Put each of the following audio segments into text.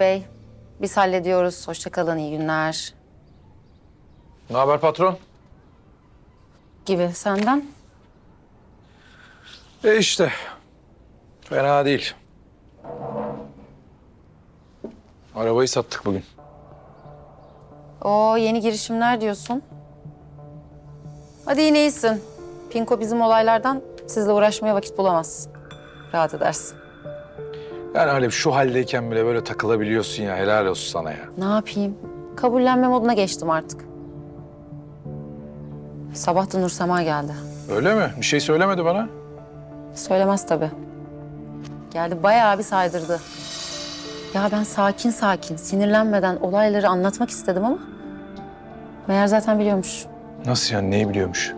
Bey, biz hallediyoruz. Hoşça kalın, iyi günler. Ne haber patron? Gibi senden. E işte. Fena değil. Arabayı sattık bugün. O yeni girişimler diyorsun. Hadi yine iyisin. Pinko bizim olaylardan sizle uğraşmaya vakit bulamaz. Rahat edersin. Yani Alev şu haldeyken bile böyle takılabiliyorsun ya. Helal olsun sana ya. Ne yapayım? Kabullenme moduna geçtim artık. Sabah da Nursema geldi. Öyle mi? Bir şey söylemedi bana. Söylemez tabii. Geldi bayağı bir saydırdı. Ya ben sakin sakin, sinirlenmeden olayları anlatmak istedim ama... ...meğer zaten biliyormuş. Nasıl yani? Neyi biliyormuş?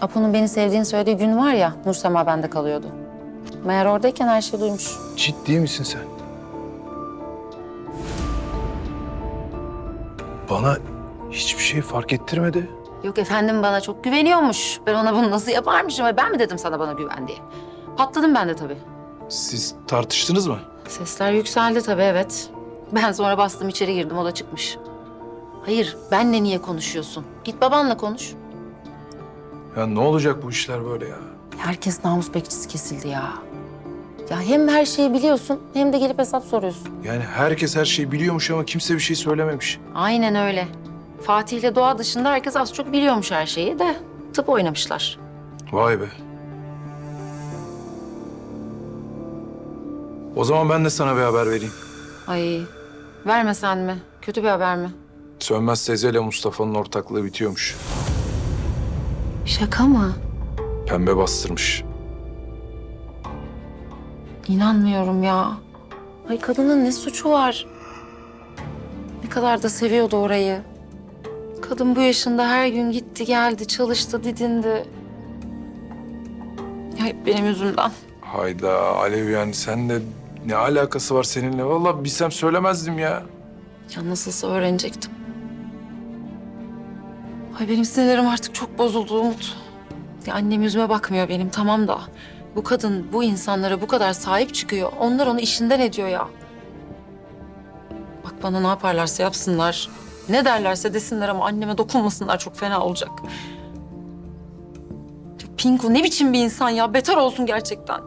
Apo'nun beni sevdiğini söylediği gün var ya, Nursema bende kalıyordu. Meğer oradayken her şeyi duymuş. Ciddi misin sen? Bana hiçbir şey fark ettirmedi. Yok efendim bana çok güveniyormuş. Ben ona bunu nasıl yaparmışım ben mi dedim sana bana güven diye. Patladım ben de tabii. Siz tartıştınız mı? Sesler yükseldi tabii evet. Ben sonra bastım içeri girdim o da çıkmış. Hayır benle niye konuşuyorsun? Git babanla konuş. Ya ne olacak bu işler böyle ya? Herkes namus bekçisi kesildi ya. Ya hem her şeyi biliyorsun hem de gelip hesap soruyorsun. Yani herkes her şeyi biliyormuş ama kimse bir şey söylememiş. Aynen öyle. Fatih ile Doğa dışında herkes az çok biliyormuş her şeyi de tıp oynamışlar. Vay be. O zaman ben de sana bir haber vereyim. Ay vermesen mi? Kötü bir haber mi? Sönmez Teyze ile Mustafa'nın ortaklığı bitiyormuş. Şaka mı? Pembe bastırmış. İnanmıyorum ya. Ay kadının ne suçu var? Ne kadar da seviyordu orayı. Kadın bu yaşında her gün gitti geldi, çalıştı, didindi. Ya hep benim yüzümden. Hayda Alev yani sen de ne alakası var seninle? Vallahi bilsem söylemezdim ya. Ya nasılsa öğrenecektim. Ay benim sinirlerim artık çok bozuldu Umut. Ya annem yüzüme bakmıyor benim tamam da. Bu kadın bu insanlara bu kadar sahip çıkıyor. Onlar onu işinden ediyor ya. Bak bana ne yaparlarsa yapsınlar. Ne derlerse desinler ama anneme dokunmasınlar çok fena olacak. Ya Pinko ne biçim bir insan ya? Beter olsun gerçekten.